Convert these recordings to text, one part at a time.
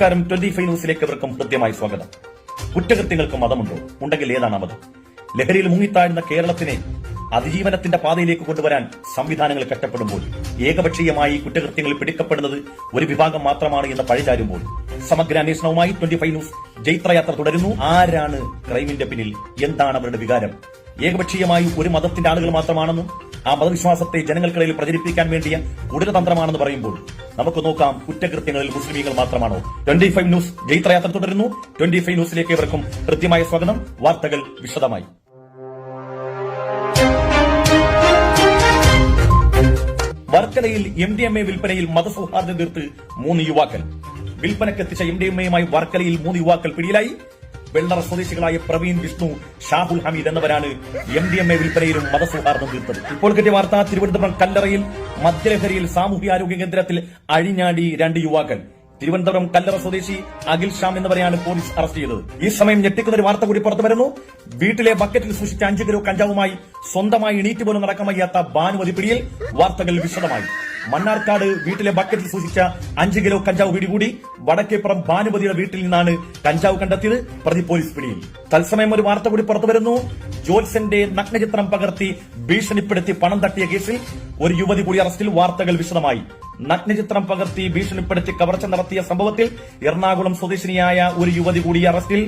നമസ്കാരം. Twenty five ന്യൂസിലേക്ക് ഇവർക്കും ഹൃദ്യമായി സ്വാഗതം. കുറ്റകൃത്യങ്ങൾക്ക് മതമുണ്ടോ? ഉണ്ടെങ്കിൽ ഏതാണ് മതം? ലഹരിയിൽ മുങ്ങിത്താഴ്ന്ന കേരളത്തിനെ അതിജീവനത്തിന്റെ പാതയിലേക്ക് കൊണ്ടുവരാൻ സംവിധാനങ്ങൾ കഷ്ടപ്പെടുമ്പോൾ ഏകപക്ഷീയമായി കുറ്റകൃത്യങ്ങളിൽ പിടിക്കപ്പെടുന്നത് ഒരു വിഭാഗം മാത്രമാണ് എന്ന് പഴിചാരുമ്പോൾ സമഗ്ര അന്വേഷണവുമായി ട്വന്റി ഫൈവ് ന്യൂസ് ജൈത്രയാത്ര തുടരുന്നു. ആരാണ് ക്രൈമിന്റെ പിന്നിൽ? എന്താണ് അവരുടെ വികാരം? ഏകപക്ഷീയമായി ഒരു മതത്തിന്റെ ആളുകൾ മാത്രമാണെന്നും ആ മതവിശ്വാസത്തെ ജനങ്ങൾക്കിടയിൽ പ്രചരിപ്പിക്കാൻ വേണ്ടിയ കുടിലതന്ത്രമാണെന്ന് പറയുമ്പോൾ നമുക്ക് നോക്കാം കുറ്റകൃത്യങ്ങളിൽ മുസ്ലിമീങ്ങൾ മാത്രമാണോ. ട്വന്റി ഫൈവ് ന്യൂസ് ജൈത്രയാത്ര തുടരുന്നു. ട്വന്റി ഫൈവ് ന്യൂസിലേക്ക് ഇവർക്കും കൃത്യമായ സ്വാഗതം. വാർത്തകൾ വിശദമായി. വർക്കലയിൽ എം ഡി എം എ വിൽപ്പനയിൽ മതസൗഹാർദ്ദം തീർത്ത് മൂന്ന് യുവാക്കൾ. വിൽപ്പനക്കെത്തിച്ച എം ഡി എം എയുമായി വർക്കലയിൽ മൂന്ന് യുവാക്കൾ പിടിയിലായി. വെള്ളറ സ്വദേശികളായ പ്രവീൺ വിഷ്ണു ഷാഹുൽ ഹമീദ് എന്നിവരാണ് എം ഡി എം എ വിൽപ്പനയിലും മതസൗഹാർദ്ദം തീർത്തത് ഇപ്പോൾ കിട്ടിയ വാർത്ത തിരുവനന്തപുരം കല്ലറയിൽ മദ്യലഹരിയിൽ സാമൂഹ്യാരോഗ്യ കേന്ദ്രത്തിൽ അഴിഞ്ഞാടി രണ്ട് യുവാക്കൾ. തിരുവനന്തപുരം കല്ലറ സ്വദേശി അഖിൽ ഷാം എന്നിവരെയാണ് പോലീസ് അറസ്റ്റ് ചെയ്തത്. ഈ സമയം ഞെട്ടിക്കുന്ന ഒരു വാർത്ത കൂടി പുറത്തു വരുന്നു. വീട്ടിലെ ബക്കറ്റിൽ സൂക്ഷിച്ച അഞ്ചു കിലോ കഞ്ചാവുമായി സ്വന്തമായി എണീറ്റ് പോലും നടക്കാൻ വയ്യാത്ത ഭാനുമതി പിടിയിൽ വാർത്തകൾ വിശദമായി. മണ്ണാർക്കാട് വീട്ടിലെ ബക്കറ്റിൽ സൂക്ഷിച്ച അഞ്ച് കിലോ കഞ്ചാവ് പിടികൂടി. വടക്കേപ്പുറം ഭാനുമതിയുടെ വീട്ടിൽ നിന്നാണ് കഞ്ചാവ് കണ്ടെത്തിയത്. പ്രതി പോലീസ് പിടിയിൽ. തത്സമയം ഒരു വാർത്ത കൂടി പുറത്തുവരുന്നു ജോത്സന്റെ നഗ്നചിത്രം പകർത്തി ഭീഷണിപ്പെടുത്തി പണം തട്ടിയ കേസിൽ ഒരു യുവതി കൂടി അറസ്റ്റിൽ വാർത്തകൾ വിശദമായി. നഗ്നചിത്രം പകർത്തി ഭീഷണിപ്പെടുത്തി കവർച്ച നടത്തിയ സംഭവത്തിൽ എറണാകുളം സ്വദേശിനിയായ ഒരു യുവതി കൂടി അറസ്റ്റിൽ.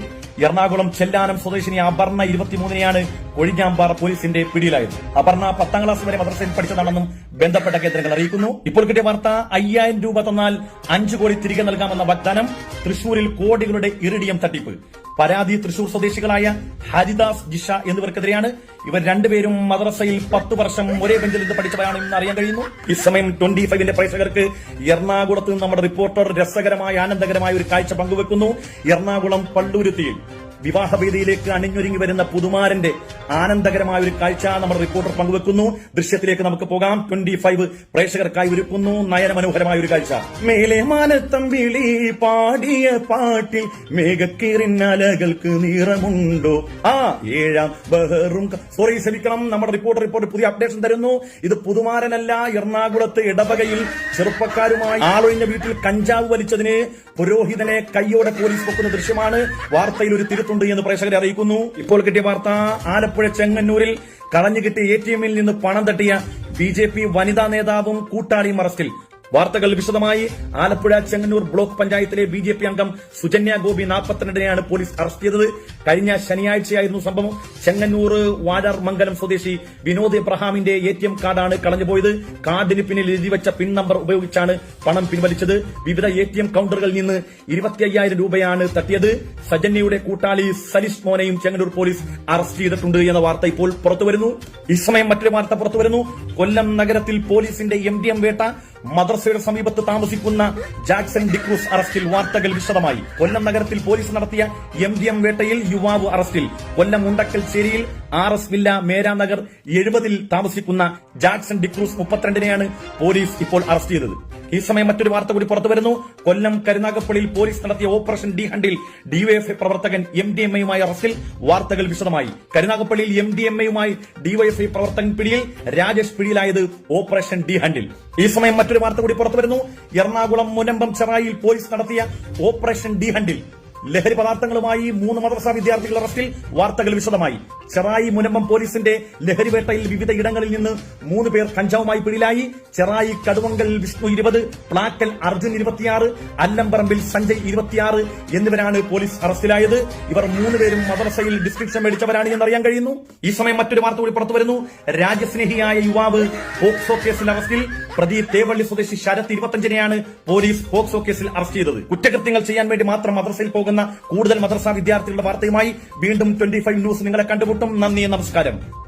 എറണാകുളം ചെല്ലാനം സ്വദേശിനി അപർണ ഇരുപത്തിമൂന്നിനെയാണ് കൊഴിഞ്ഞാമ്പാറ പോലീസിന്റെ പിടിയിലായത്. അപർണ പത്താം ക്ലാസ് വരെ മദ്രസയിൽ പഠിച്ചതാണെന്നും ബന്ധപ്പെട്ട കേന്ദ്രങ്ങൾ അറിയിക്കുന്നു. ഇപ്പോൾ കിട്ടിയ വാർത്ത അയ്യായിരം രൂപ തന്നാൽ അഞ്ചു കോടി തിരികെ നൽകാമെന്ന വാഗ്ദാനം തൃശൂരിൽ കോടികളുടെ ഇറിഡിയം തട്ടിപ്പ്. പരാതി തൃശൂർ സ്വദേശികളായ ഹരിദാസ് ജിഷ എന്നിവർക്കെതിരെയാണ് ഇവർ രണ്ടുപേരും മദ്രസയിൽ പത്ത് വർഷം ഒരേ ബെഞ്ചിൽ നിന്ന് പഠിച്ചവരാണ് എന്ന് അറിയാൻ കഴിയുന്നു. ഈ സമയം ട്വന്റി ഫൈവിന്റെ പ്രേക്ഷകർക്ക് എറണാകുളത്ത് നമ്മുടെ റിപ്പോർട്ടർ രസകരമായ ആനന്ദകരമായ ഒരു കാഴ്ച പങ്കുവെക്കുന്നു. എറണാകുളം പള്ളൂരുത്തിയിൽ വിവാഹവേദിയിലേക്ക് അണിഞ്ഞൊരുങ്ങി വരുന്ന പുതുമാരന്റെ ആനന്ദകരമായ ഒരു കാഴ്ച നമ്മുടെ റിപ്പോർട്ടർ പങ്കുവെക്കുന്നു. ദൃശ്യത്തിലേക്ക് നമുക്ക് പോകാം. ട്വന്റി ഫൈവ് പ്രേക്ഷകർക്കായി ഒരുക്കുന്നു. നയന മനോഹരമായ ഒരു കാഴ്ച. മേലെ മാനത്തമ്പിളി പാടിയ പാട്ടിൽ മേഘക്കീറിനലകൾക്ക് നിറമുണ്ടോ? ആ ഏഴാം ബഹറും സോറി ക്ഷമിക്കണം. നമ്മുടെ റിപ്പോർട്ടർ റിപ്പോർട്ട് പുതിയ അപ്ഡേഷൻ തരുന്നു. ഇത് പുതുമാരനല്ല എറണാകുളത്ത് ഇടവകയിൽ ചെറുപ്പക്കാരുമായി ആളൊഴിഞ്ഞ വീട്ടിൽ കഞ്ചാവ് വലിച്ചതിന് പുരോഹിതനെ കൈയോടെ പോലീസ് പൊക്കുന്ന ദൃശ്യമാണ്. വാർത്തയിൽ ഒരു തിരുത്തുണ്ട് എന്ന് പ്രേക്ഷകരെ അറിയിക്കുന്നു. ഇപ്പോൾ കിട്ടിയ വാർത്ത ആലപ്പുഴ ചെങ്ങന്നൂരിൽ കളഞ്ഞു കിട്ടിയ എ ടി എമ്മിൽ നിന്ന് പണം തട്ടിയ ബി ജെ പി വനിതാ നേതാവും കൂട്ടാളിയും അറസ്റ്റിൽ. വാർത്തകൾ വിശദമായി. ആലപ്പുഴ ചെങ്ങന്നൂർ ബ്ലോക്ക് പഞ്ചായത്തിലെ ബി അംഗം സുജന്യ ഗോപി നാൽപ്പത്തിരണ്ടിനെയാണ് പോലീസ് അറസ്റ്റ് ചെയ്തത്. കഴിഞ്ഞ ശനിയാഴ്ചയായിരുന്നു സംഭവം. ചെങ്ങന്നൂർ വാഴാർ മംഗലം സ്വദേശി വിനോദ് എബ്രഹാമിന്റെ എ ടി എം കാർഡാണ് കളഞ്ഞുപോയത്. കാർഡിന് പിന്നിൽ എഴുതിവെച്ച പിൻ നമ്പർ ഉപയോഗിച്ചാണ് പണം പിൻവലിച്ചത്. വിവിധ എ ടി എം കൌണ്ടറുകളിൽ നിന്ന് ഇരുപത്തിയ്യായിരം രൂപയാണ് തട്ടിയത്. സജന്യയുടെ കൂട്ടാളി സലിസ് മോനെയും ചെങ്ങന്നൂർ പോലീസ് അറസ്റ്റ് ചെയ്തിട്ടുണ്ട് എന്ന വാർത്ത ഇപ്പോൾ പുറത്തുവരുന്നു. ഈ സമയം മറ്റൊരു വാർത്ത പുറത്തുവരുന്നു. കൊല്ലം നഗരത്തിൽ പോലീസിന്റെ എം ഡി എം വേട്ട മദ്രസയുടെ സമീപത്ത് താമസിക്കുന്ന ജാക്സൺ ഡിക്രൂസ് അറസ്റ്റിൽ വാർത്തകൾ വിശദമായി. കൊല്ലം നഗരത്തിൽ പോലീസ് നടത്തിയ എം ഡി എം വേട്ടയിൽ യുവാവ് അറസ്റ്റിൽ. കൊല്ലം ഉണ്ടക്കൽ ചേരിയിൽ ആർ എസ് വില്ല മേരാനഗർ എഴുപതിൽ താമസിക്കുന്ന ജാക്സൺ ഡിക്രൂസ് മുപ്പത്തിരണ്ടിനെയാണ് പോലീസ് ഇപ്പോൾ അറസ്റ്റ് ചെയ്തത്. ഈ സമയം മറ്റൊരു വാർത്ത കൂടി പുറത്തു വരുന്നു. കൊല്ലം കരുനാഗപ്പള്ളിയിൽ പോലീസ് നടത്തിയ ഓപ്പറേഷൻ ഡി ഹണ്ടിൽ ഡിവൈഎഫ്ഐ പ്രവർത്തകൻ എം ഡി എം എയുമായി അറസ്റ്റിൽ. വാർത്തകൾ വിശദമായി. കരുനാഗപ്പള്ളിയിൽ എം ഡി എം എയുമായി ഡിവൈഎഫ്ഐ പ്രവർത്തകൻ പിടിയിൽ രാജേഷ് പിടിയിലായത് ഓപ്പറേഷൻ ഡി ഹണ്ടിൽ. ഈ സമയം വാർത്ത കൂടി പുറത്തു വരുന്നു. എറണാകുളം മുനമ്പം ചെറായിൽ പോലീസ് നടത്തിയ ഓപ്പറേഷൻ ഡി ഹണ്ടിൽ ലഹരി പദാർത്ഥങ്ങളുമായി മൂന്ന് മദ്രസ വിദ്യാർത്ഥികൾ അറസ്റ്റിൽ വാർത്തകൾ വിശദമായി. ചെറായി മുനമ്പം പോലീസിന്റെ ലഹരിവേട്ടയിൽ വിവിധ ഇടങ്ങളിൽ നിന്ന് മൂന്ന് പേർ കഞ്ചാവുമായി പിടിയിലായി. ചെറായി കടുവങ്കൽ വിഷ്ണു ഇരുപത് പ്ലാക്കൽ അർജുൻ ഇരുപത്തിയാറ് അല്ലംപറമ്പിൽ സഞ്ജയ് ഇരുപത്തിയാറ് എന്നിവരാണ് പോലീസ് അറസ്റ്റിലായത്. ഇവർ മൂന്നുപേരും മദ്രസയിൽ ഡിസ്ക്രിപ്ഷൻ മേടിച്ചവരാണ് എന്നറിയാൻ കഴിയുന്നു. ഈ സമയം മറ്റൊരു വാർത്ത കൂടി പുറത്തു വരുന്നു. രാജ്യസ്നേഹിയായ യുവാവ് പോക്സോ കേസിൽ അറസ്റ്റിൽ. പ്രതി തേവള്ളി സ്വദേശി ശരത് ഇരുപത്തഞ്ചിനെയാണ് പോലീസ് പോക്സോ കേസിൽ അറസ്റ്റ് ചെയ്തത്. കുറ്റകൃത്യങ്ങൾ ചെയ്യാൻ വേണ്ടി മാത്രം മദ്രസയിൽ പോകുന്ന കൂടുതൽ മദ്രസ വിദ്യാർത്ഥികളുടെ വാർത്തയുമായി വീണ്ടും ട്വന്റി ന്യൂസ് നിങ്ങളെ കണ്ടുമുട്ടും. നന്ദി നമസ്കാരം.